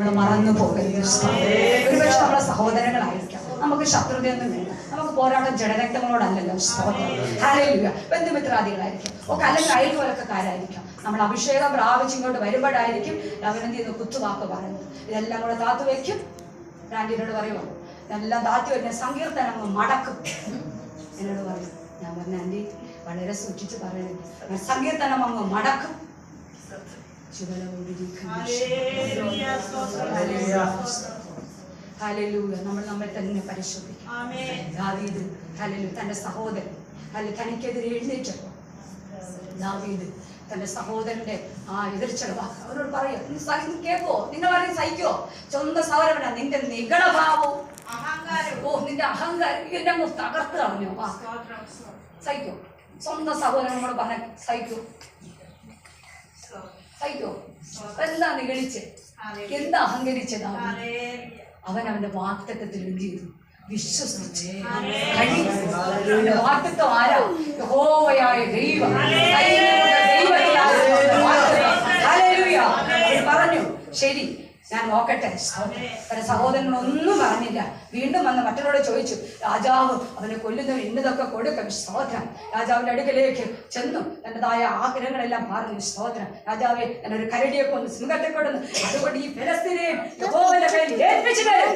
നമ്മൾ മറന്നു പോകരുത് ഒരുപക്ഷെ നമ്മളെ സഹോദരങ്ങളായിരിക്കാം. നമുക്ക് ശത്രുതയൊന്നും വേണ്ട. നമുക്ക് പോരാട്ടം ജഡരക്തങ്ങളോടല്ലല്ലോ. സ്തോത്രം. ഹാലയിലുക ബന്ധുമിത്രാദികളായിരിക്കും. ഒക്കെ അല്ലെങ്കിൽ അയൽവലക്കാരായിരിക്കാം നമ്മൾ അഭിഷേകം പ്രാപിച്ച് ഇങ്ങോട്ട് വരുമ്പോഴായിരിക്കും അവനെന്ത് ചെയ്യുന്നു കുത്തുവാക്ക് പറയുന്നത്. ഇതെല്ലാം കൂടെ താത്തു വയ്ക്കും ആന്റീനോട് പറയുമോ ഇതെല്ലാം താത്തി വരുന്ന സങ്കീർത്തനം അങ്ങ് മടക്കും. എന്നോട് പറയും ഞാൻ പറഞ്ഞ ആന്റി വളരെ സൂക്ഷിച്ച് പറയുന്നത് സങ്കീർത്തനം അങ്ങ് മടക്കും. ഹല്ലേലൂയ നമ്മൾ നമ്മെ തന്നെ പരിശോധിക്കും. ദാവീദ് ഹല്ലേലൂയ തന്റെ സഹോദരൻ. അല്ലെ തനിക്കെതിരെ എഴുന്നേറ്റപ്പോ ദാവീദ് തന്റെ സഹോദരന്റെ ആ എതിർച്ചകൾ അവരോട് പറയാം "നീ സഹി- കേൾക്കോ നിങ്ങൾ ആരെയും സഹിക്കോ സ്വന്തം സഹോദരനാ നിന്റെ നിഗളഭാവവും. ഓ നിന്റെ അഹങ്കാരം എന്നെ അങ്ങ് തകർത്ത് കളഞ്ഞോ. സഹിക്കോ. സ്വന്തം സഹോദരനോട് പറഞ്ഞ സഹിക്കോ. സഹിക്കോ എന്താ നിഗളിച്ച്? എന്താ അഹങ്കരിച്ചതാ അവൻ? അവന്റെ വാക്തത്വത്തിൽ എന്ത് ചെയ്തു? വിശ്വസിച്ച്. കഴിയും. വാക്തത്വം ആരാ? യഹോവയായ ദൈവം. പറഞ്ഞു ശരി ഞാൻ നോക്കട്ടെ. തന്റെ സഹോദരനൊന്നും പറഞ്ഞില്ല. വീണ്ടും വന്ന് മറ്റുള്ളവരോട് ചോദിച്ചു രാജാവ് അവനെ കൊല്ലുന്നവർ ഇന്നതൊക്കെ കൊടുക്കും സ്തോത്രം. രാജാവിന്റെ അടുക്കലേക്ക് ചെന്നു. തന്റെതായ ആഗ്രഹങ്ങളെല്ലാം മാറുന്നു സ്തോത്രം. രാജാവെ ഞാൻ ഒരു കരടിയെ കൊന്ന് സിംഹത്തെ കൊടുന്നു അതുകൊണ്ട് ഈ ഫലസ്തീനെ യഹോവയുടെ കയ്യിൽ ഏൽപ്പിച്ചു തരും.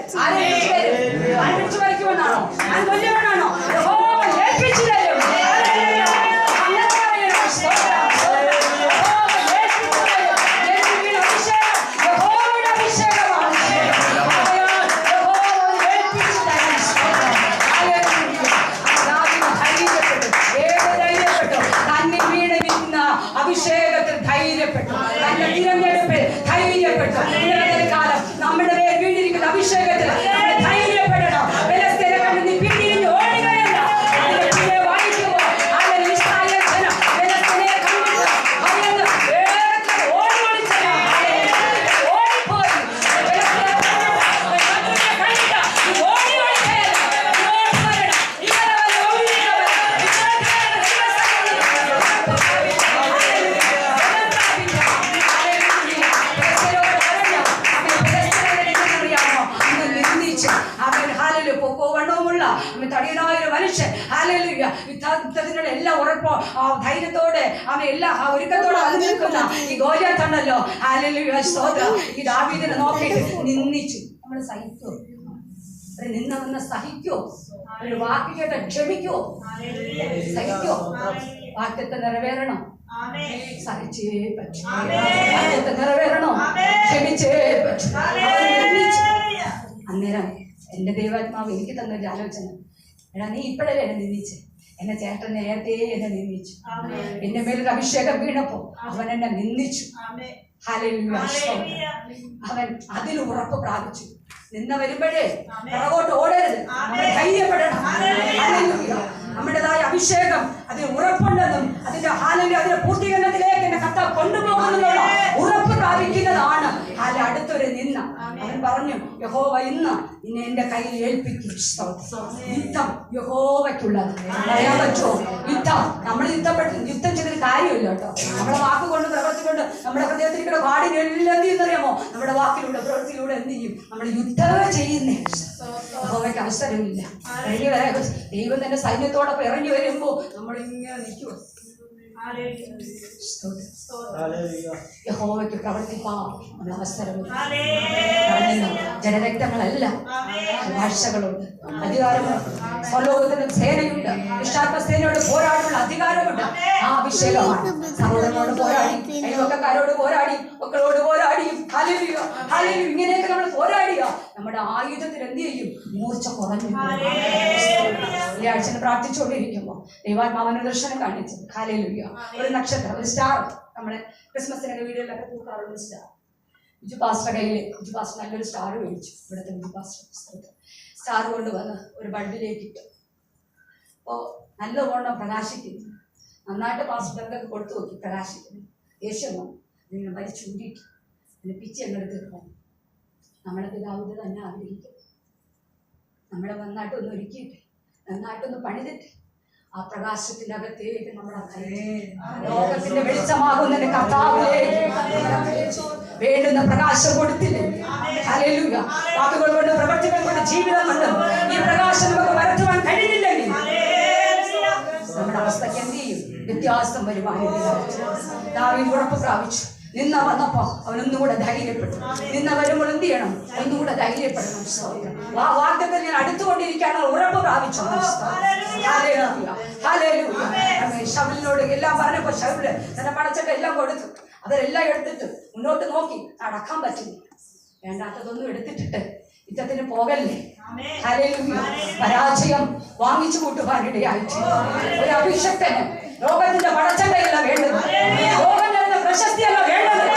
ഞാൻ ഇന്നത്തെ കാലം. നമ്മുടെ മേൽ വീണിരിക്കുന്ന തടിയനായ ഒരു മനുഷ്യൻ. ഹാലലുയ യുദ്ധത്തിനുള്ള എല്ലാ ഉറപ്പോ ആ ധൈര്യത്തോടെ അവൻ എല്ലാ ഒരുക്കത്തോടെ അത് നിൽക്കുന്ന ഈ ഗോലിയാത്താണല്ലോ ഹാലലുയ സ്തോത്രം. ഈ ദാവീദിനെ നോക്കിയിട്ട് നിന്നിച്ചു നമ്മൾ സഹിക്കോ. ഒരു നിന്ന വന്ന സഹിക്കോ. ഒരു വാക്ക് കേട്ട ക്ഷമിക്കോ. സഹിക്കോ. വാക്യത്തെ നിറവേറണം. സഹിച്ചേ പറ്റൂ. നിറവേറണോ. ക്ഷമിച്ചേ പറ്റൂ. അന്നേരം എന്റെ ദൈവാത്മാവ് എനിക്ക് തന്നൊരു ആലോചന. എടാ നീ ഇപ്പോഴല്ലേ എന്നെ നിന്ദിച്ച്? എന്നെ ചേട്ടൻ നേരത്തെ എന്നെ നിന്ദിച്ചു. എന്റെ മേലൊരു അഭിഷേകം വീണപ്പോ അവൻ എന്നെ നിന്ദിച്ചു. അവൻ അതിൽ ഉറപ്പ് പ്രാപിച്ചു. നിന്ന് വരുമ്പോഴേ പുറകോട്ട് ഓടരുത്. ധൈര്യപ്പെടണം. നമ്മുടേതായ അഭിഷേകം അതിന് ഉറപ്പുണ്ടെന്നും അതിന്റെ ഹാലലി അതിന്റെ പൂർത്തീകരണത്തിലേക്ക് എന്നെ കത്ത കൊണ്ടുപോകുന്നു ഉറപ്പ് പ്രാപിക്കുന്നതാണ് അല്ല അടുത്തൊരു നിന്ന. അവൻ പറഞ്ഞു യഹോവ ഇന്ന് നിന്നെ എന്റെ കയ്യിൽ ഏൽപ്പിക്കും. യുദ്ധം യഹോവയ്ക്കുള്ളത്. പറയാൻ പറ്റുമോ യുദ്ധം. നമ്മൾ യുദ്ധപ്പെട്ട്. യുദ്ധം ചെയ്തൊരു കാര്യമില്ല കേട്ടോ. നമ്മുടെ വാക്ക് കൊണ്ട് പ്രവർത്തി കൊണ്ട് നമ്മുടെ ഹൃദയത്തിലേക്കുള്ള പാടിന് എല്ലാം എന്ത് ചെയ്യുന്നറിയാമോ? നമ്മുടെ വാക്കിലൂടെ പ്രവൃത്തിയിലൂടെ എന്ത് ചെയ്യും? നമ്മൾ യുദ്ധമേ ചെയ്യുന്നേ. യഹോവയ്ക്ക് അവസരമില്ല. ദൈവം തന്നെ സൈന്യത്തോടൊപ്പം ഇറങ്ങി വരുമ്പോ നമ്മൾ ഇങ്ങനെ നിൽക്കുമോ യഹോവയ്ക്ക് പ്രവർത്തിക്കാം പറഞ്ഞല്ലോ, ജനരക്തങ്ങളല്ല ഭാഷകളുണ്ട് അധികാരമുണ്ട് സ്വലോകത്തിനും സേനയുണ്ട്. വിശാഖ സേനയോട് പോരാടുള്ള അധികാരമുണ്ട് ആ അഭിഷേകമാണ്. സഹോദരനോട് പോരാടി അയൽവക്കക്കാരോട് പോരാടി മക്കളോട് പോരാടിയും ഹല്ലേലൂയ, ഹല്ലേലൂയ, ഇങ്ങനെയൊക്കെ നമ്മൾ പോരാടിയോ നമ്മുടെ ആയുധത്തിൽ എന്ത് ചെയ്യും? മൂർച്ച കുറഞ്ഞു വെള്ളിയാഴ്ച പ്രാർത്ഥിച്ചുകൊണ്ടിരിക്കുമ്പോൾ ദൈവാത്മാവന ദർശനം കാണിച്ചു ഹാലയിലുയ്യ ഒരു നക്ഷത്രം ഒരു സ്റ്റാർ നമ്മുടെ ക്രിസ്മസിനൊക്കെ വീടുകളിലൊക്കെ തൂക്കാറുള്ള സ്റ്റാർ ബിജു പാസ്റ്റർ കയ്യിൽ ബിജു പാസ്റ്റർ നല്ലൊരു സ്റ്റാർ മേടിച്ചു. ഇവിടുത്തെ ബിജു പാസ്റ്റർ സ്റ്റാർ കൊണ്ടുവന്ന് ഒരു ബൾബിലേക്ക് ഇട്ടു അപ്പോൾ ഓണം പ്രകാശിക്കുന്നു. നന്നായിട്ട് പാസ്റ്റർക്കൊക്കെ കൊടുത്തു നോക്കി പ്രകാശിക്കുന്നു. ദേഷ്യം വന്നു. ഇങ്ങനെ വലിച്ചൂരിയിട്ട് അതിന് പിച്ച് എന്നെടുത്ത് പോകും നമ്മുടെ പിതാവ് തന്നെ ആഗ്രഹിക്കും നമ്മളെ നന്നായിട്ടൊന്ന് ഒരുക്കിയിട്ട് നന്നായിട്ടൊന്ന് പണിതിട്ട് ആ പ്രകാശത്തിന്റെ അകത്തേക്ക് നമ്മുടെ ലോകത്തിന്റെ വെളിച്ചമാകുന്ന കർത്താവിലേക്ക് വേണ്ടുന്ന പ്രകാശം കൊടുത്തില്ലേ? ഹല്ലേലൂയ. വാക്കുകൾ കൊണ്ട് പ്രവർത്തികൾ കൊണ്ട് ജീവിതം കൊണ്ട്. ഈ പ്രകാശം നമുക്ക് വരത്തുവാൻ കഴിഞ്ഞില്ലെങ്കിൽ നമ്മുടെ അവസ്ഥയ്ക്ക് എന്ത് ചെയ്യും? വ്യത്യാസം വരുവാൻ ദാവീദ് ഉറപ്പ് പ്രാപിച്ചു. നിന്ന വന്നപ്പോ അവനൊന്നുകൂടെ ഒന്നുകൂടെ ധൈര്യപ്പെട്ടു നിന്ന വരുമ്പോൾ എന്ത് ചെയ്യണം? ഒന്നുകൂടെ ധൈര്യപ്പെടണം. ആ വാക്യത്തിൽ ഞാൻ അടുത്തുകൊണ്ടിരിക്കുകയാണ്. ഉറപ്പ് പ്രാപിച്ചു. ആമേൻ. എല്ലാം പറഞ്ഞപ്പോ ശൗൽ തന്റെ പടച്ചൊക്കെ എല്ലാം കൊടുത്തു. അതെല്ലാം എടുത്തിട്ട് മുന്നോട്ട് നോക്കി. നടക്കാൻ പറ്റില്ല. വേണ്ടാത്തതൊന്നും എടുത്തിട്ടിട്ട് യുദ്ധത്തിന് പോകല്ലേ. പരാജയം വാങ്ങിച്ചു കൂട്ടുവാനിടയായിട്ട് ഒരു അഭിഷക്തന് ലോകത്തിന്റെ പടച്ചണ്ടയല്ല വേണ്ടത്. ಪ್ರಶಸ್ತಿ ಅಲ್ಲ ಬೇಡ